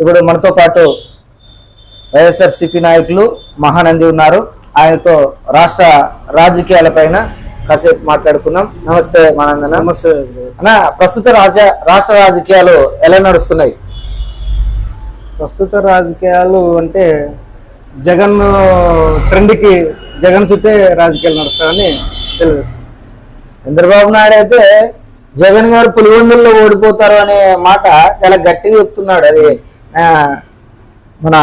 ఇప్పుడు మనతో పాటు వైఎస్ఆర్సిపి నాయకులు మహానంది ఉన్నారు. ఆయనతో రాష్ట్ర రాజకీయాలపైన కాసేపు మాట్లాడుకుందాం. నమస్తే మహానందన నమస్తే. అన్న ప్రస్తుత రాజ రాష్ట్ర రాజకీయాలు ఎలా నడుస్తున్నాయి? ప్రస్తుత రాజకీయాలు అంటే జగన్ ట్రెండ్కి జగన్ చుట్టే రాజకీయాలు నడుస్తాయని తెలియజేస్తుంది చంద్రబాబు నాయుడు అయితే జగన్ గారు పులివెందుల్లో ఓడిపోతారు అనే మాట చాలా గట్టిగా చెప్తున్నాడు. అది మన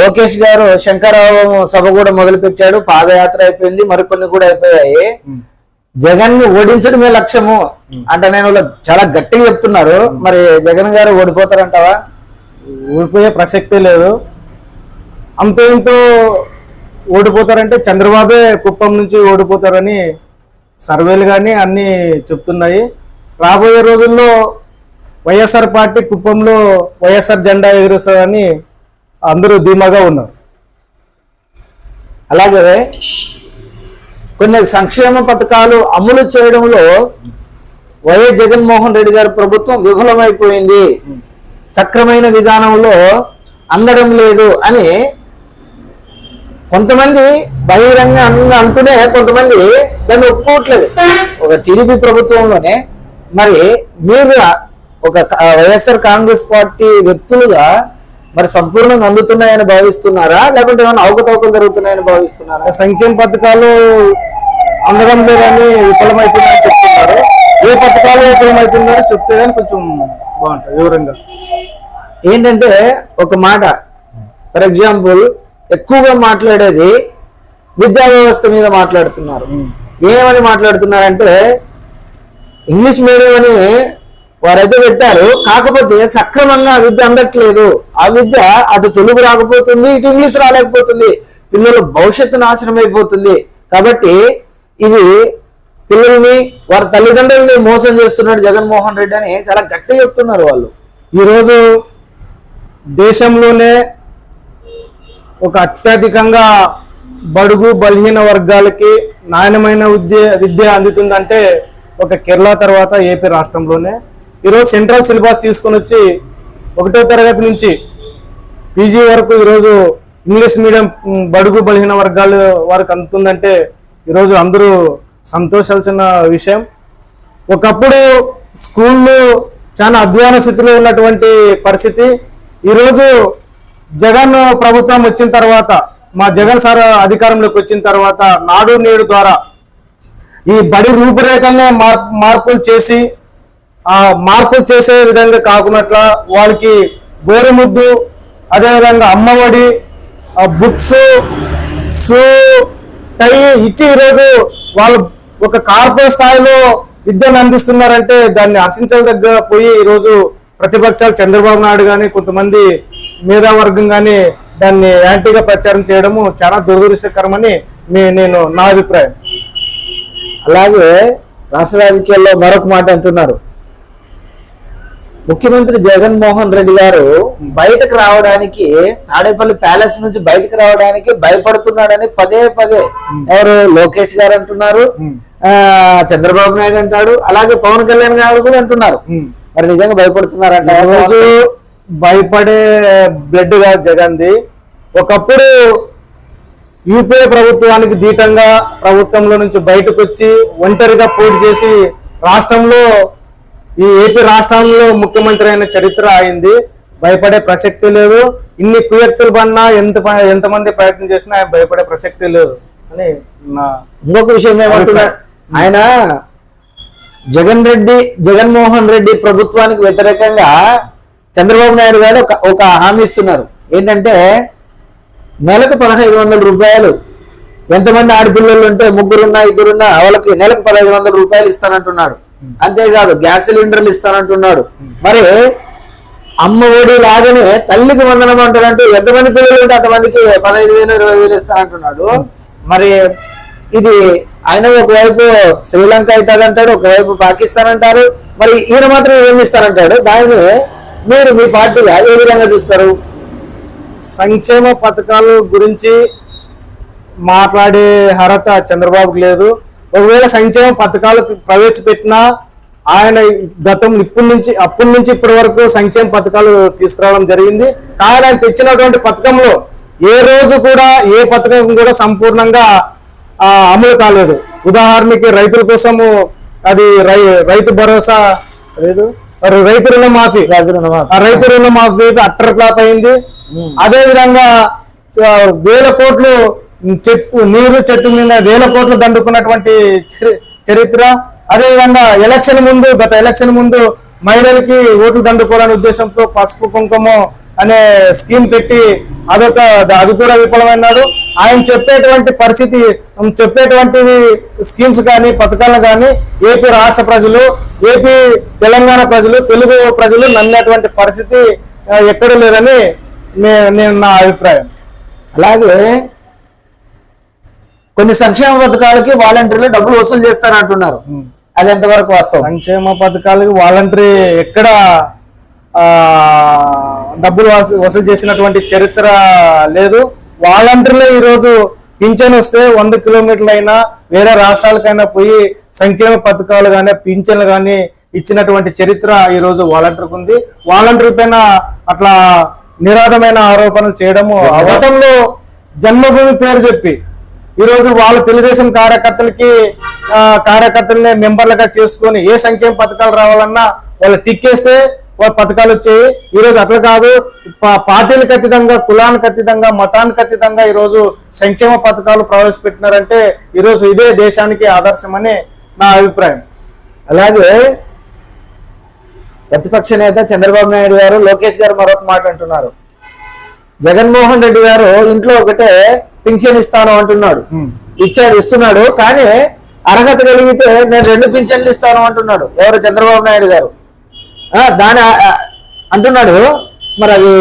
లోకేష్ గారు శంకరరావు సభ కూడా మొదలు పెట్టాడు పాదయాత్ర అయిపోయింది. మరికొన్ని కూడా అయిపోయాయి. జగన్ని ఓడించడమే లక్ష్యము అంటే నేను వాళ్ళు చాలా గట్టిగా చెప్తున్నారు. మరి జగన్ గారు ఓడిపోతారంటావా? ఓడిపోయే ప్రసక్తే లేదు. అంతో ఇంతో ఓడిపోతారంటే చంద్రబాబే కుప్పం నుంచి ఓడిపోతారని సర్వేలు కానీ అన్నీ చెప్తున్నాయి. రాబోయే రోజుల్లో వైఎస్ఆర్ పార్టీ కుప్పంలో వైఎస్ఆర్ జెండా ఎగురుస్తుందని అందరూ ధీమాగా ఉన్నారు. అలాగే కొన్ని సంక్షేమ పథకాలు అమలు చేయడంలో వైఎస్ జగన్మోహన్ రెడ్డి గారి ప్రభుత్వం విఫలమైపోయింది. సక్రమైన విధానంలో అందడం లేదు అని కొంతమంది బహిరంగంగా అంటూనే కొంతమంది దాన్ని ఒప్పుకోవట్లేదు. ఒక టీడీపీ ప్రభుత్వంలోనే మరి మీరు ఒక వైఎస్ఆర్ కాంగ్రెస్ పార్టీ వ్యక్తులుగా మరి సంపూర్ణంగా అందుతున్నాయని భావిస్తున్నారా? లేకుంటే ఏమైనా అవకతవకలు జరుగుతున్నాయని భావిస్తున్నారా? సంక్షేమ పథకాలు అందడం లేదని విఫలమవుతుందని చెప్తున్నారు. ఏ పథకాలు విఫలమవుతుందని చెప్తే కానీ కొంచెం బాగుంటుంది వివరంగా. ఏంటంటే ఒక మాట. ఫర్ ఎగ్జాంపుల్ ఎక్కువగా మాట్లాడేది విద్యా వ్యవస్థ మీద మాట్లాడుతున్నారు. ఏమని మాట్లాడుతున్నారంటే ఇంగ్లీష్ మీడియం అని వారైతే పెట్టారు. కాకపోతే సక్రమంగా ఆ విద్య అందట్లేదు. ఆ విద్య అటు తెలుగు రాకపోతుంది ఇటు ఇంగ్లీష్ రాలేకపోతుంది. పిల్లల భవిష్యత్తు నాశనం అయిపోతుంది కాబట్టి ఇది పిల్లల్ని వారి తల్లిదండ్రుల్ని మోసం చేస్తున్నాడు జగన్మోహన్ రెడ్డి అని చాలా గట్టిగా చెప్తున్నారు వాళ్ళు. ఈరోజు దేశంలోనే ఒక అత్యధికంగా బడుగు బలహీన వర్గాలకి నాణ్యమైన విద్య విద్య అందుతుందంటే ఒక కేరళ తర్వాత ఏపీ రాష్ట్రంలోనే ఈరోజు సెంట్రల్ సిలబస్ తీసుకుని వచ్చి ఒకటో తరగతి నుంచి పీజీ వరకు ఈరోజు ఇంగ్లీష్ మీడియం బడుగు బలహీన వర్గాల వారికి అందుతుందంటే ఈరోజు అందరూ సంతోషాల్సిన విషయం. ఒకప్పుడు స్కూళ్ళు చాలా అధ్వాన స్థితిలో ఉన్నటువంటి పరిస్థితి. ఈరోజు జగన్ ప్రభుత్వం వచ్చిన తర్వాత మా జగన్ సార్ అధికారంలోకి వచ్చిన తర్వాత నాడు నేడు ద్వారా ఈ బడి రూపురేఖలనే మార్పులు చేసి ఆ మార్పులు చేసే విధంగా కాకున్నట్లా వాళ్ళకి గోరుముద్దు అదేవిధంగా అమ్మఒడి బుక్స్ షూ టై ఇచ్చి ఈరోజు వాళ్ళు ఒక కార్పొరేట్ స్థాయిలో విద్యను అందిస్తున్నారంటే దాన్ని హర్షించదగ్గ పోయి ఈరోజు ప్రతిపక్షాలు చంద్రబాబు నాయుడు కానీ కొంతమంది మేధావర్గం కానీ దాన్ని యాంటీగా ప్రచారం చేయడము చాలా దురదృష్టకరమని నేను నా అభిప్రాయం. అలాగే రాష్ట్ర రాజకీయాల్లో మరొక మాట అంటున్నారు. ముఖ్యమంత్రి జగన్మోహన్ రెడ్డి గారు బయటకు రావడానికి తాడేపల్లి ప్యాలెస్ నుంచి బయటకు రావడానికి భయపడుతున్నాడని పదే పదే ఎవరు లోకేష్ గారు అంటున్నారు. చంద్రబాబు నాయుడు అంటాడు. అలాగే పవన్ కళ్యాణ్ గారు కూడా అంటున్నారు. మరి నిజంగా భయపడుతున్నారంట. రోజు భయపడే బ్లడ్గా జగన్ది. ఒకప్పుడు యూపీఏ ప్రభుత్వానికి దీటంగా ప్రభుత్వంలో నుంచి బయటకు వచ్చి ఒంటరిగా పోటీ చేసి రాష్ట్రంలో ఈ ఏపీ రాష్ట్రంలో ముఖ్యమంత్రి అయిన చరిత్ర అయింది. భయపడే ప్రసక్తి లేదు. ఇన్ని కుయక్తులు పడినా ఎంత ఎంతమంది ప్రయత్నం చేసినా ఆయన భయపడే ప్రసక్తి లేదు అని నా ఇంకొక విషయం ఏమంటున్నారు ఆయన జగన్ రెడ్డి జగన్మోహన్ రెడ్డి ప్రభుత్వానికి వ్యతిరేకంగా చంద్రబాబు నాయుడు గారు ఒక ఒక హామీ ఇస్తున్నారు. ఏంటంటే నెలకు పదహైదు వందల రూపాయలు. ఎంతమంది ఆడపిల్లలు ఉంటే ముగ్గురున్నా ఇద్దరున్నా వాళ్ళకి నెలకు పదహైదు వందల రూపాయలు ఇస్తానంటున్నాడు. అంతేకాదు గ్యాస్ సిలిండర్లు ఇస్తానంటున్నాడు. మరి అమ్మ ఒడి లాగానే తల్లికి వందనం అంటాడంటే ఎంతమంది పిల్లలు ఉంటే అంతమందికి పదహైదు వేలు ఇరవై వేలు ఇస్తానంటున్నాడు. మరి ఇది ఆయన ఒకవైపు శ్రీలంక అవుతాడంటాడు ఒకవైపు పాకిస్తాన్ అంటారు మరి ఈయన మాత్రం ఏమి ఇస్తారంటాడు దాన్ని మీరు మీ పార్టీగా ఏ విధంగా చూస్తారు? సంక్షేమ పథకాల గురించి మాట్లాడే అర్హత చంద్రబాబుకి లేదు. ఒకవేళ సంక్షేమ పథకాలు ప్రవేశపెట్టినా ఆయన గతం ఇప్పటి నుంచి అప్పటి నుంచి ఇప్పటి వరకు సంక్షేమ పథకాలు తీసుకురావడం జరిగింది. కానీ ఆయన తెచ్చినటువంటి పథకంలో ఏ రోజు కూడా ఏ పథకం కూడా సంపూర్ణంగా ఆ, అమలు కాలేదు. ఉదాహరణకి రైతుల కోసము అది రై రైతు భరోసా లేదు. రైతు రుణమాఫీ. రైతు రుణమాఫీ. ఆ రైతు రుణమాఫీ అట్టర్ ఫ్లాప్ అయింది. అదే విధంగా వేల కోట్లు చెట్టు నీరు చెట్టు మీద వేల కోట్లు దండుకున్నటువంటి చరి- చరిత్ర. అదేవిధంగా ఎలక్షన్ ముందు గత ఎలక్షన్ ముందు మహిళలకి ఓట్లు దండుకోవాలనే ఉద్దేశంతో పసుపు కుంకుమ అనే స్కీమ్ పెట్టి అదొక అది కూడా విఫలమైనాడు ఆయన చెప్పేటువంటి పరిస్థితి చెప్పేటువంటి స్కీమ్స్ కానీ పథకాలను కానీ ఏపీ రాష్ట్ర ప్రజలు ఏపీ తెలంగాణ ప్రజలు తెలుగు ప్రజలు నమ్మేటువంటి పరిస్థితి ఎక్కడ లేదని నేను నా అభిప్రాయం. అలాగే కొన్ని సంక్షేమ పథకాలకి వాలంటీర్లు డబ్బులు వసూలు చేస్తారంటున్నారు. అది ఎంతవరకు వాస్తవం? సంక్షేమ పథకాలకు వాలంటరీ ఎక్కడ ఆ, డబ్బులు వసూ- వసూలు చేసినటువంటి చరిత్ర లేదు. వాలంటీర్లే ఈరోజు పింఛన్ వస్తే వంద కిలోమీటర్లు అయినా వేరే రాష్ట్రాలకైనా పోయి సంక్షేమ పథకాలు కానీ పింఛన్లు కానీ ఇచ్చినటువంటి చరిత్ర ఈ రోజు వాలంటీర్కి ఉంది. వాలంటీర్ పైన అట్లా నిరాధమైన ఆరోపణలు చేయడము అవసరంలో జన్మభూమి పేరు చెప్పి ఈ రోజు వాళ్ళ తెలుగుదేశం కార్యకర్తలకి కార్యకర్తలనే మెంబర్లుగా చేసుకొని ఏ సంక్షేమ పథకాలు రావాలన్నా వాళ్ళు టిక్కేస్తే వాళ్ళ పథకాలు వచ్చాయి. ఈరోజు అట్లా కాదు. పా- పార్టీలకు అతీతంగా కులానికి అతీతంగా మతానికి అతీతంగా ఈరోజు సంక్షేమ పథకాలు ప్రవేశపెట్టినారంటే ఈరోజు ఇదే దేశానికి ఆదర్శమని నా అభిప్రాయం. అలాగే ప్రతిపక్ష నేత చంద్రబాబు నాయుడు గారు లోకేష్ గారు మరొక మాట అంటున్నారు. జగన్మోహన్ రెడ్డి గారు ఇంట్లో ఒకటే పింఛన్ ఇస్తాను అంటున్నాడు. ఇచ్చాడు ఇస్తున్నాడు కానీ అర్హత కలిగితే నేను రెండు పింఛన్లు ఇస్తాను అంటున్నాడు. ఎవరు? చంద్రబాబు నాయుడు గారు. ఆ, దాని అంటున్నాడు. మరి అది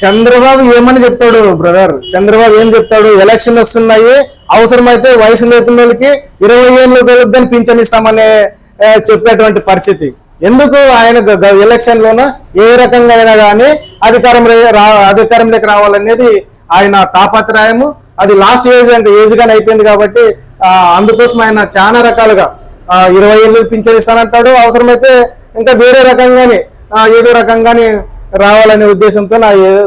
చంద్రబాబు ఏమని చెప్తాడు బ్రదర్? చంద్రబాబు ఏం చెప్తాడు ఎలక్షన్ వస్తున్నాయి అవసరమైతే వయసు లేకున్న వాళ్ళకి ఇరవై ఏళ్ళు కలుద్దని పింఛన్ ఇస్తామనే చెప్పేటువంటి పరిస్థితి. ఎందుకు ఆయన ఎలక్షన్ లోన ఏ రకంగా అయినా కానీ అధికారం అధికారంలోకి రావాలనేది ఆయన తాపత్రయము. అది లాస్ట్ ఏజ్ అంటే ఏజ్ గానే అయిపోయింది కాబట్టి అందుకోసం ఆయన చాలా రకాలుగా ఇరవై ఏళ్ళు పింఛన్ ఇస్తానంటాడు అవసరమైతే ఇంకా వేరే రకంగానే ఏదో రకంగానే రావాలనే ఉద్దేశంతో నా ఏదో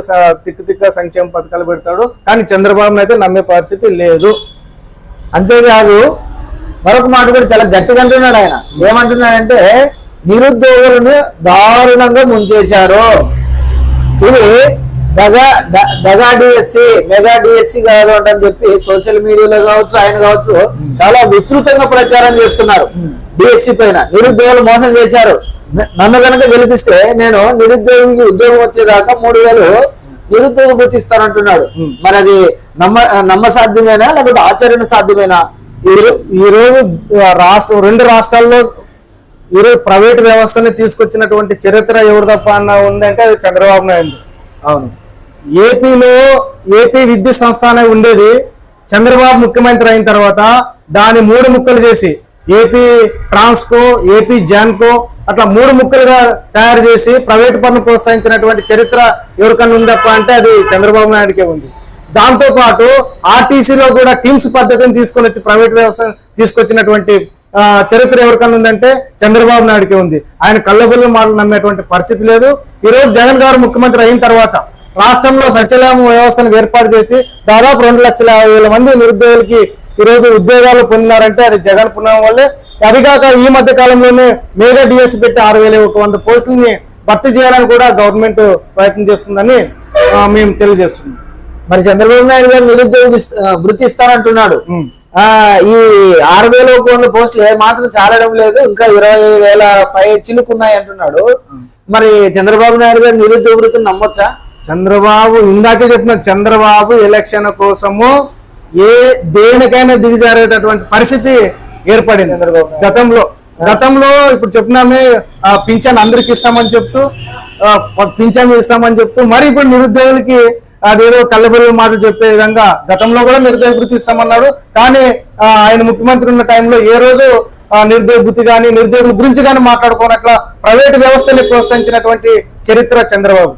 తిక్కు తిక్క సంక్షేమ పథకాలు పెడతాడు. కానీ చంద్రబాబు అయితే నమ్మే పరిస్థితి లేదు. అంతేకాదు మరొక మాట కూడా చాలా గట్టిగా అంటున్నాడు ఆయన. ఏమంటున్నాడంటే నిరుద్యోగులను దారుణంగా ముంచేశారు. ఇది దగా డిఎస్సి మెగా డిఎస్సి కాదు అని చెప్పి సోషల్ మీడియాలో కావచ్చు ఆయన కావచ్చు చాలా విస్తృతంగా ప్రచారం చేస్తున్నారు డిఎస్సి పైన. నిరుద్యోగులు మోసం చేశారు. నన్ను కనుక గెలిపిస్తే నేను నిరుద్యోగికి ఉద్యోగం వచ్చేదాకా మూడు వేలు నిరుద్యోగ వృత్తి ఇస్తానంటున్నాడు. మరి అది నమ్మ నమ్మ సాధ్యమేనా లేకపోతే ఆచరణ సాధ్యమేనా? ఈ రోజు రాష్ట్రం రెండు రాష్ట్రాల్లో ఈరోజు ప్రైవేట్ వ్యవస్థని తీసుకొచ్చినటువంటి చరిత్ర ఎవరు తప్ప అన్న ఉందంటే అది చంద్రబాబు నాయుడు. అవును. ఏపీలో ఏపీ విద్యుత్ సంస్థ అనేది ఉండేది. చంద్రబాబు ముఖ్యమంత్రి అయిన తర్వాత దాని మూడు ముక్కలు చేసి ఏపీ ట్రాన్స్కో ఏపీ జాన్కో అట్లా మూడు ముక్కలుగా తయారు చేసి ప్రైవేట్ పనులు ప్రోత్సహించినటువంటి చరిత్ర ఎవరికన్నా ఉందప్ప అంటే అది చంద్రబాబు నాయుడికే ఉంది. దాంతో పాటు ఆర్టీసీలో కూడా టీమ్స్ పద్ధతిని తీసుకొని వచ్చి ప్రైవేట్ వ్యవస్థ తీసుకొచ్చినటువంటి చరిత్ర ఎవరికన్నా ఉందంటే చంద్రబాబు నాయుడికే ఉంది. ఆయన కళ్ళబుల్లు మాటలు నమ్మేటువంటి పరిస్థితి లేదు. ఈరోజు జగన్ గారు ముఖ్యమంత్రి అయిన తర్వాత రాష్ట్రంలో సచివాలయం వ్యవస్థను ఏర్పాటు చేసి దాదాపు రెండు లక్షల వేల మంది నిరుద్యోగులకి ఈ రోజు ఉద్యోగాలు పొందినారంటే అది జగన్ పుణ్యం వల్లే. అది కాక ఈ మధ్య కాలంలోనే మేఘా డిఎస్ పెట్టి ఆరు వేల ఒక వంద పోస్టుల్ని భర్తీ చేయాలని కూడా గవర్నమెంట్ ప్రయత్నం చేస్తుందని మేము తెలియజేస్తున్నాం. మరి చంద్రబాబు నాయుడు గారు నిరుద్యోగ వృత్తి ఇస్తానంటున్నాడు. ఆ ఈ ఆరు వేల కొన్ని పోస్టులు ఏ మాత్రం చాలడం లేదు ఇంకా ఇరవై వేల పై చిలుకున్నాయి అంటున్నాడు. మరి చంద్రబాబు నాయుడు గారు నిరుద్యోగ వృత్తిని నమ్మొచ్చా? చంద్రబాబు ఇందాకే చెప్పిన చంద్రబాబు ఎలక్షన్ కోసము ఏ దేనికైనా దిగజారేటటువంటి పరిస్థితి ఏర్పడింది. గతంలో. గతంలో ఇప్పుడు చెప్పినామే ఆ, పింఛన్ అందరికి ఇస్తామని చెప్తూ పింఛన్ ఇస్తామని చెప్తూ మరి ఇప్పుడు నిరుద్యోగులకి అదేదో కళ్ళబుల్లి మాటలు చెప్పే విధంగా గతంలో కూడా నిరుద్యోగ వృత్తి ఇస్తామన్నాడు. కానీ ఆయన ముఖ్యమంత్రి ఉన్న టైంలో ఏ రోజు ఆ, నిరుద్యోగ వృత్తి కానీ నిరుద్యోగుల గురించి కానీ మాట్లాడుకోనట్ల ప్రైవేట్ వ్యవస్థని ప్రోత్సహించినటువంటి చరిత్ర చంద్రబాబు.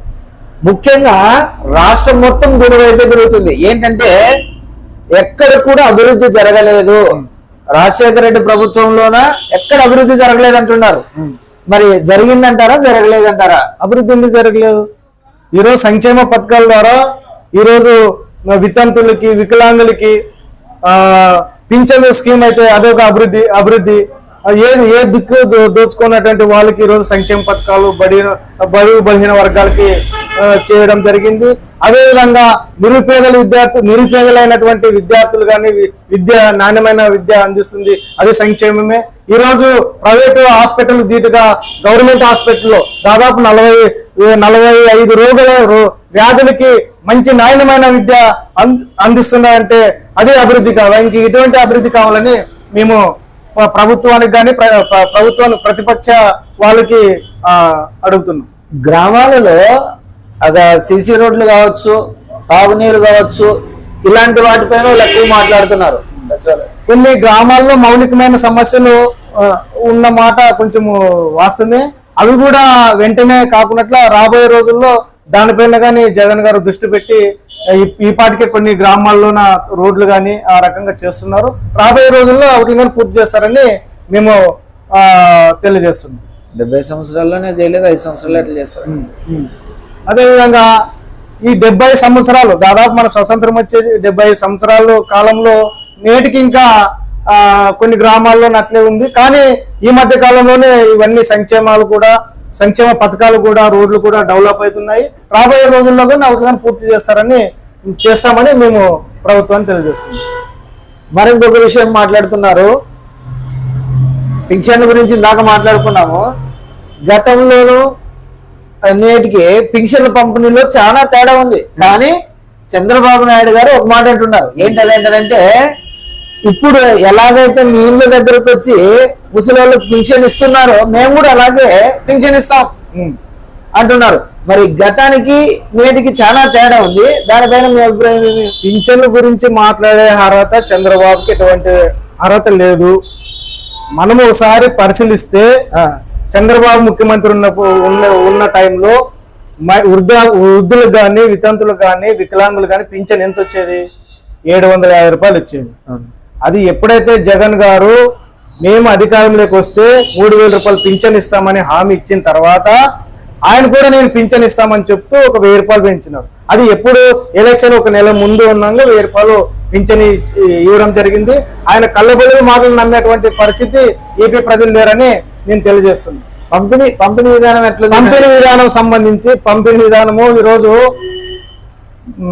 ముఖ్యంగా రాష్ట్రం మొత్తం దీని వైపే జరుగుతుంది ఏంటంటే ఎక్కడ కూడా అభివృద్ధి జరగలేదు. రాజశేఖర రెడ్డి ప్రభుత్వంలోన ఎక్కడ అభివృద్ధి జరగలేదు అంటున్నారు. మరి జరిగిందంటారా జరగలేదంటారా? అభివృద్ధి ఎందుకు జరగలేదు? ఈరోజు సంక్షేమ పథకాల ద్వారా ఈరోజు వితంతులకి వికలాంగులకి పింఛన్ స్కీమ్ అయితే అదొక అభివృద్ధి అభివృద్ధి. ఏది ఏ దిక్కు దో- దోచుకున్నటువంటి వాళ్ళకి ఈరోజు సంక్షేమ పథకాలు బడి బడుగు బలహీన వర్గాలకి చేయడం జరిగింది. అదేవిధంగా నిరుపేదల విద్యార్థులు నిరుపేదలైనటువంటి విద్యార్థులు కానీ విద్య నాణ్యమైన విద్య అందిస్తుంది. అది సంక్షేమమే. ఈ రోజు ప్రైవేటు హాస్పిటల్ దీటుగా గవర్నమెంట్ హాస్పిటల్లో దాదాపు నలభై నలభై ఐదు రోగుల వ్యాధులకి మంచి నాణ్యమైన విద్య అంది- అందిస్తున్నారంటే అదే అభివృద్ధి కావాలి ఇంక ఇటువంటి అభివృద్ధి కావాలని మేము ప్రభుత్వానికి కానీ ప్రభుత్వానికి ప్రతిపక్ష వాళ్ళకి అడుగుతున్నాం. గ్రామాలలో సీసీ రోడ్లు కావచ్చు తాగునీరు కావచ్చు ఇలాంటి వాటిపైన వాళ్ళు ఎక్కువ మాట్లాడుతున్నారు. కొన్ని గ్రామాల్లో మౌలికమైన సమస్యలు ఉన్న మాట కొంచెం వాస్తవమే అవి కూడా వెంటనే కాకున్నట్ల రాబోయే రోజుల్లో దానిపైన కానీ జగన్ గారు దృష్టి పెట్టి ఈ- పాటికే కొన్ని గ్రామాల్లోన రోడ్లు కానీ ఆ రకంగా చేస్తున్నారు. రాబోయే రోజుల్లో వాటిని కానీ పూర్తి చేస్తారని మేము ఆ, తెలియజేస్తున్నాం. డెబ్బై సంవత్సరాల్లోనే చేయలేదు ఐదు సంవత్సరాలు ఎట్లా చేస్తారు. అదేవిధంగా ఈ డెబ్బై సంవత్సరాలు దాదాపు మన స్వతంత్రం వచ్చేది డెబ్బై సంవత్సరాలు కాలంలో నేటికి ఇంకా కొన్ని గ్రామాల్లో అట్లే ఉంది. కానీ ఈ మధ్య కాలంలోనే ఇవన్నీ సంక్షేమాలు కూడా సంక్షేమ పథకాలు కూడా రోడ్లు కూడా డెవలప్ అవుతున్నాయి. రాబోయే రోజుల్లో కూడా అవి పూర్తి చేస్తారని చేస్తామని మేము ప్రభుత్వాన్ని తెలియజేస్తుంది మరి ఇంకొక విషయం మాట్లాడుతున్నారు. పింఛన్ గురించి ఇందాక మాట్లాడుకున్నాము. గతంలోనూ నేటికి పింఛన్ల పంపిణీలో చాలా తేడా ఉంది. కానీ చంద్రబాబు నాయుడు గారు ఒక మాట అంటున్నారు. ఏంటి అదేంటంటే ఇప్పుడు ఎలాగైతే మీ ఇళ్ళ దగ్గరకు వచ్చి ముసలి వాళ్ళకి పింఛన్ ఇస్తున్నారో మేము కూడా అలాగే పింఛన్ ఇస్తాం. అంటున్నారు. మరి గతానికి నేటికి చాలా తేడా ఉంది. దానిపైన మీ అభిప్రాయం ఏమి? పింఛన్ల గురించి మాట్లాడే అర్హత చంద్రబాబుకి ఎటువంటి అర్హత లేదు. మనము ఒకసారి పరిశీలిస్తే చంద్రబాబు ముఖ్యమంత్రి ఉన్నప్పుడు ఉన్న ఉన్న టైంలో వృద్ధ వృద్ధులకు కానీ వితంతులకు కానీ వికలాంగులు కానీ పింఛన్ ఎంత వచ్చేది? ఏడు వందల యాభై రూపాయలు వచ్చేది. అది ఎప్పుడైతే జగన్ గారు మేము అధికారంలోకి వస్తే మూడు వేల రూపాయలు పింఛన్ ఇస్తామని హామీ ఇచ్చిన తర్వాత ఆయన కూడా నేను పింఛన్ ఇస్తామని చెప్తూ ఒక వెయ్యి రూపాయలు పెంచినారు. అది ఎప్పుడు ఎలక్షన్ ఒక నెల ముందు ఉన్నాగా వెయ్యి రూపాయలు పింఛన్ ఇవ్వడం జరిగింది. ఆయన కళ్ళబొల్లి మాటలు నమ్మేటువంటి పరిస్థితి ఏపీ ప్రజలు లేరని నేను తెలియజేస్తున్నాను పంపిణీ పంపిణీ విధానం ఎట్లా పంపిణీ విధానం సంబంధించి పంపిణీ విధానము ఈరోజు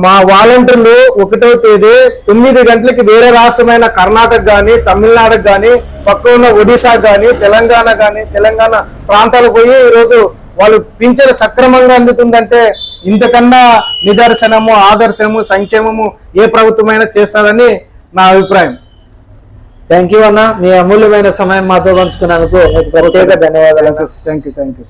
మా వాలంటీర్లు ఒకటో తేదీ తొమ్మిది గంటలకి వేరే రాష్ట్రమైన కర్ణాటక కానీ తమిళనాడుకు కానీ పక్క ఉన్న ఒడిశా కానీ తెలంగాణ కానీ తెలంగాణ ప్రాంతాలకు పోయి ఈరోజు వాళ్ళు పింఛను సక్రమంగా అందుతుందంటే ఇంతకన్నా నిదర్శనము ఆదర్శము సంక్షేమము ఏ ప్రభుత్వమైనా చేస్తారని నా అభిప్రాయం. థ్యాంక్ యూ అన్న. మీ అమూల్యమైన సమయం మాతో పంచుకున్నందుకు ప్రత్యేక ధన్యవాదాలు. Thank you thank you